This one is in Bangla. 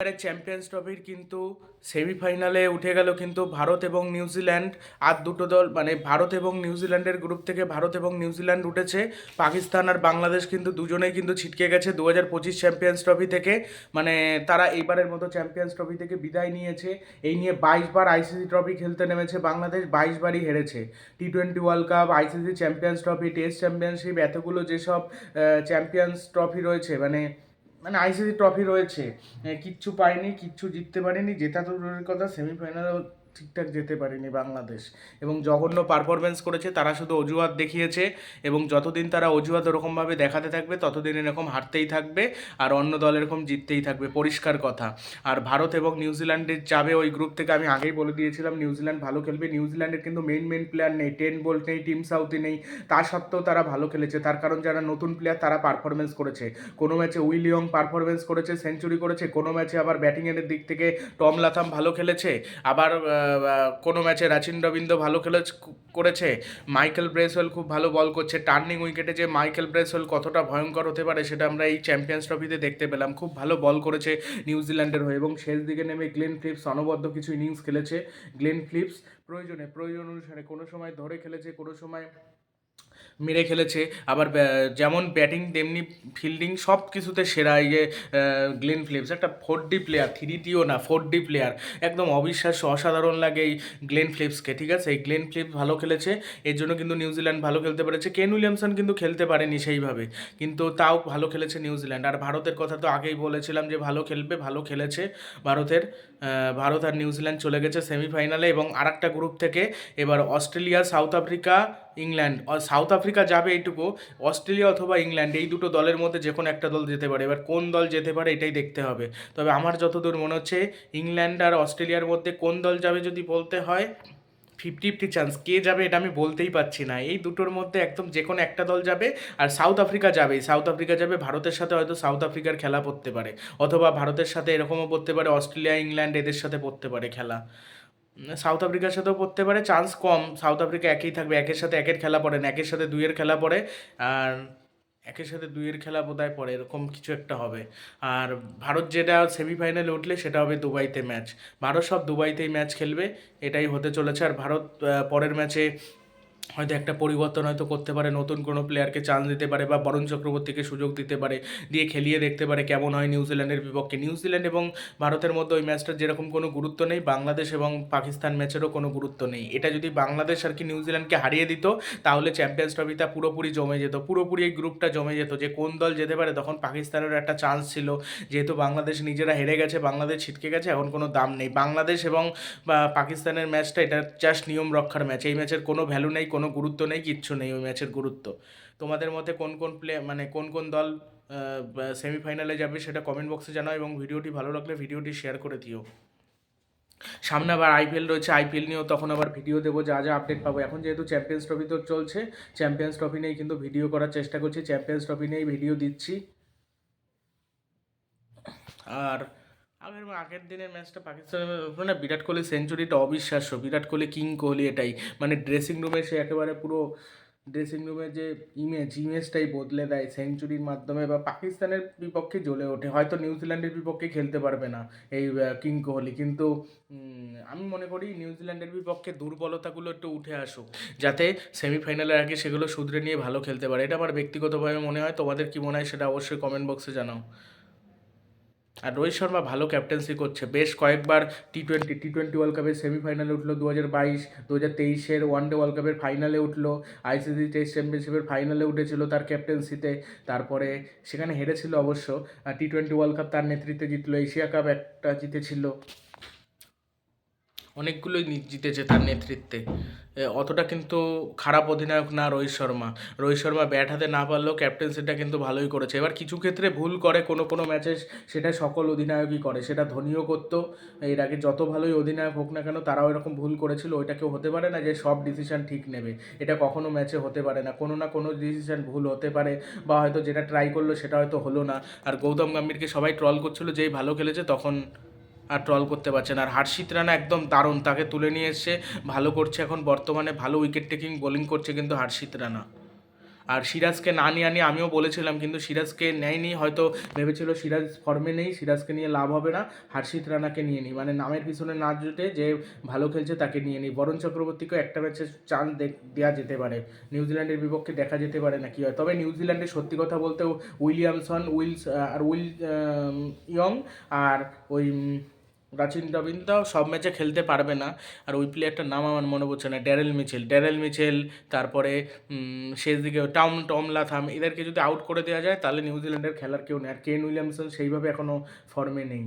এবারে চ্যাম্পিয়ন্স ট্রফির কিন্তু সেমিফাইনালে উঠে গেল কিন্তু ভারত এবং নিউজিল্যান্ড আর দুটো দল মানে ভারত এবং নিউজিল্যান্ডের গ্রুপ থেকে ভারত এবং নিউজিল্যান্ড উঠেছে। পাকিস্তান আর বাংলাদেশ কিন্তু দুজনেই কিন্তু ছিটকে গেছে দু হাজার পঁচিশ চ্যাম্পিয়ন্স ট্রফি থেকে। মানে তারা এইবারের মতো চ্যাম্পিয়ন্স ট্রফি থেকে বিদায় নিয়েছে। এই নিয়ে বাইশ বার আইসিসি ট্রফি খেলতে নেমেছে বাংলাদেশ বাইশ বারই হেরেছে T twenty World Cup ICC Champions Trophy Test Championship এতগুলো যেসব চ্যাম্পিয়ন্স ট্রফি রয়েছে মানে মানে আইসিসি ট্রফি রয়েছে। কিচ্ছু পায়নি কিচ্ছু জিততে পারেনি জেতা তো দূরের কথা সেমিফাইনালেও ঠিকঠাক যেতে পারেনি বাংলাদেশ। এবং জঘন্য পারফরমেন্স করেছে, তারা শুধু অজুহাত দেখিয়েছে এবং যতদিন তারা অজুহাত ওরকমভাবে দেখাতে থাকবে, ততদিন এরকম হারতেই থাকবে আর অন্য দল এরকম জিততেই থাকবে। পরিষ্কার কথা। আর ভারত এবং নিউজিল্যান্ডের যাবে ওই গ্রুপ থেকে আমি আগেই বলে দিয়েছিলাম নিউজিল্যান্ড ভালো খেলবে। নিউজিল্যান্ডের কিন্তু মেন মেন প্লেয়ার নেই। টেন বোল্ট নেই টিম সাউথি নেই। তা সত্ত্বেও তারা ভালো খেলেছে। তার কারণ যারা নতুন প্লেয়ার তারা পারফরমেন্স করেছে। কোনো ম্যাচে উইলিয়ং পারফরমেন্স করেছে সেঞ্চুরি করেছে। কোনো ম্যাচে আবার ব্যাটিংয়ের দিক থেকে টম লাথাম ভালো খেলেছে। আবার কোনো ম্যাচে রাচিন রবীন্দ্র ভালো খেলে করেছে? মাইকেল ব্রেসওয়েল খুব ভালো বল করছে। টার্নিং উইকেটে যে মাইকেল ব্রেসওয়েল কতটা ভয়ঙ্কর হতে পারে সেটা আমরা এই চ্যাম্পিয়ন্স ট্রফিতে দেখতে পেলাম। খুব ভালো বল করেছে নিউজিল্যান্ডের হয়ে এবং শেষ দিকে নেমে গ্লেন ফ্লিপস অনবদ্য কিছু ইনিংস খেলেছে। গ্লেন ফ্লিপস প্রয়োজনে, প্রয়োজন অনুসারে কোনো সময় ধরে খেলেছে, কোনো সময় মেরে খেলেছে। আবার যেমন ব্যাটিং তেমনি ফিল্ডিং সব কিছুতে সেরা। এই যে গ্লেন ফ্লিপস একটা ফোর ডি প্লেয়ার থ্রি ডিও না ফোর ডি প্লেয়ার একদম অবিশ্বাস্য, অসাধারণ লাগে এই গ্লেন ফ্লিপসকে ঠিক আছে? এই গ্লেন ফ্লিপস ভালো খেলেছে, এর জন্য কিন্তু নিউজিল্যান্ড ভালো খেলতে পেরেছে। কেন উইলিয়ামসন কিন্তু খেলতে পারেনি সেইভাবে, কিন্তু তাও ভালো খেলেছে নিউজিল্যান্ড আর ভারতের কথা তো আগেই বলেছিলাম যে, ভালো খেলবে, ভালো খেলেছে ভারতের। ভারত আর নিউজিল্যান্ড চলে গেছে সেমিফাইনালে এবং আরেকটা গ্রুপ থেকে এবার Australia South Africa England South Africa যাবে এইটুকু, অস্ট্রেলিয়া অথবা ইংল্যান্ড, এই দুটো দলের মধ্যে যে কোনো একটা দল যেতে পারে। এবার কোন দল যেতে পারে এটাই দেখতে হবে। তবে আমার যতদূর মনে হচ্ছে, ইংল্যান্ড আর অস্ট্রেলিয়ার মধ্যে কোন দল যাবে যদি বলতে হয় ফিফটি ফিফটি চান্স কে যাবে এটা আমি বলতেই পারছি না। এই দুটোর মধ্যে একদম যে কোনো একটা দল যাবে আর সাউথ আফ্রিকা যাবে। সাউথ আফ্রিকা যাবে, ভারতের সাথে হয়তো সাউথ আফ্রিকার খেলা পড়তে পারে। অথবা ভারতের সাথে এরকমও পড়তে পারে, অস্ট্রেলিয়া, ইংল্যান্ড এদের সাথে পড়তে পারে খেলা। সাউথ আফ্রিকার সাথেও পড়তে পারে চান্স কম। সাউথ আফ্রিকা একই থাকবে, একের সাথে একের খেলা পড়ে একের সাথে দুইয়ের খেলা পড়ে, আর একের সাথে দুইয়ের খেলা বোধহয় পরে এরকম কিছু একটা হবে। আর ভারত যেটা সেমিফাইনালে উঠলে, সেটা হবে দুবাইতে ম্যাচ ভারত সব দুবাইতেই ম্যাচ খেলবে, এটাই হতে চলেছে। আর ভারত পরের ম্যাচে হয়তো একটা পরিবর্তন হয়তো করতে পারে, নতুন কোনো প্লেয়ারকে চান্স দিতে পারে বা বরুণ চক্রবর্তীকে সুযোগ দিতে পারে, দিয়ে খেলিয়ে দেখতে পারে কেমন হয় নিউজিল্যান্ডের বিপক্ষে। নিউজিল্যান্ড এবং ভারতের মধ্যে ওই ম্যাচটার যেরকম কোনো গুরুত্ব নেই, বাংলাদেশ এবং পাকিস্তান ম্যাচেরও কোনো গুরুত্ব নেই। এটা যদি বাংলাদেশ আর কি নিউজিল্যান্ডকে হারিয়ে দিত, তাহলে চ্যাম্পিয়ন্স ট্রফিটা পুরোপুরি জমে যেত, পুরোপুরি এই গ্রুপটা জমে যেত যে কোন দল যেতে পারে। তখন পাকিস্তানের একটা চান্স ছিল, যেহেতু বাংলাদেশ নিজেরা হেরে গেছে, বাংলাদেশ ছিটকে গেছে, এখন কোনো দাম নেই। বাংলাদেশ এবং পাকিস্তানের ম্যাচটা এটা জাস্ট নিয়ম রক্ষার ম্যাচ এই ম্যাচের কোনো ভ্যালু নেই, কোনো গুরুত্ব নেই, কিচ্ছু নেই ওই ম্যাচের গুরুত্ব। তোমাদের মতে কোন কোন প্লে মানে কোন কোন দল সেমিফাইনালে যাবে সেটা কমেন্ট বক্সে জানাও এবং ভিডিওটি ভালো লাগলে ভিডিওটি শেয়ার করে দিও। সামনে আবার আইপিএল রয়েছে আইপিএল নিয়েও তখন আবার ভিডিও দেবো, যা যা আপডেট পাবো। এখন যেহেতু চ্যাম্পিয়ন্স ট্রফি তো চলছে চ্যাম্পিয়ন্স ট্রফি নিয়েই কিন্তু ভিডিও করার চেষ্টা করছি চ্যাম্পিয়ন্স ট্রফি নিয়েই ভিডিও দিচ্ছি। আর আগের আগের দিনের ম্যাচটা পাকিস্তানের ব্যাপারে না বিরাট কোহলি সেঞ্চুরিটা অবিশ্বাস্য। বিরাট কোহলি, কিং কোহলি এটাই। মানে ড্রেসিং রুমে সে একেবারে পুরো ড্রেসিং রুমের যে ইমেজ ইমেজটাই বদলে দেয় সেঞ্চুরির মাধ্যমে বা পাকিস্তানের বিপক্ষে জ্বলে ওঠে। হয়তো নিউজিল্যান্ডের বিপক্ষে খেলতে পারবে না এই কিং কোহলি। কিন্তু আমি মনে করি নিউজিল্যান্ডের বিপক্ষে দুর্বলতাগুলো একটু উঠে আসুক, যাতে সেমিফাইনালের আগে সেগুলো শুধরে নিয়ে ভালো খেলতে পারে। এটা আমার ব্যক্তিগতভাবে মনে হয়। তোমাদের কী মনে হয় সেটা অবশ্যই কমেন্ট বক্সে জানাও। আর রোহিত শর্মা ভালো ক্যাপ্টেন্সি করছে। বেশ কয়েকবার T twenty T twenty World কাপের সেমিফাইনালে উঠল দু হাজার বাইশ দু হাজার তেইশের ওয়ান ডে ওয়ার্ল্ড কাপের ফাইনালে উঠল আইসিসি টেস্ট চ্যাম্পিয়নশিপের ফাইনালে উঠেছিল তার ক্যাপ্টেন্সিতে তারপরে সেখানে হেরেছিল অবশ্য টি টোয়েন্টি ওয়ার্ল্ড কাপ তার নেতৃত্বে জিতলো, এশিয়া কাপ একটা জিতেছিল। অনেকগুলোই জিতেছে তার নেতৃত্বে। অতটা কিন্তু খারাপ অধিনায়ক না রোহিত শর্মা। রোহিত শর্মা ব্যাট হাতে না পারলেও ক্যাপ্টেন্সিটা কিন্তু ভালোই করেছে। এবার কিছু ক্ষেত্রে ভুল করে, কোনো কোনো ম্যাচে সেটা সকল অধিনায়কই করে। সেটা ধোনিও করতো। এর আগে যত ভালোই অধিনায়ক হোক না কেন, তারাও এরকম ভুল করেছিল। ওইটা কেউ হতে পারে না যে সব ডিসিশন ঠিক নেবে। এটা কখনো ম্যাচে হতে পারে না। কোনো না কোনো ডিসিশন ভুল হতে পারে বা হয়তো যেটা ট্রাই করল সেটা হয়তো হলো না। আর গৌতম গম্ভীরকে সবাই ট্রল করছিল যেই ভালো খেলেছে, তখন আর ট্রল করতে পারছে না। আর হার্ষিত রানা একদম দারুণ, তাকে তুলে নিয়ে এসছে, ভালো করছে এখন বর্তমানে, ভালো উইকেট টেকিং বোলিং করছে কিন্তু হার্ষিত রানা। আর সিরাজকে না নিয়ে আনি আমিও বলেছিলাম, কিন্তু সিরাজকে নেয়নি, হয়তো ভেবেছিল সিরাজ ফর্মে নেই, সিরাজকে নিয়ে লাভ হবে না, হার্ষিত রানাকে নিয়ে নিই। মানে নামের পিছনে না জুটে যে ভালো খেলছে তাকে নিয়ে নিই। বরণ চক্রবর্তীকেও একটা ম্যাচে চান্স দেওয়া যেতে পারে। নিউজিল্যান্ডের বিপক্ষে দেখা যেতে পারে না কি হয়? তবে নিউজিল্যান্ডে সত্যি কথা বলতে উইলিয়ামসন, উইলস আর উইল ইয়ং আর ওই উম, প্রাচীন রবীন্দ্র সব ম্যাচে খেলতে পারবে না। আর ওই প্লেয়ারটার নাম আমার মনে পড়ছে না ড্যারেল মিচেল। ড্যারেল মিচেল তারপরে শেষ দিকে টাউন টম লাথাম এদেরকে যদি আউট করে দেওয়া যায় তাহলে নিউজিল্যান্ডের খেলার কেউ নেই। আর কেন উইলিয়ামসন সেইভাবে এখনও ফর্মে নেই।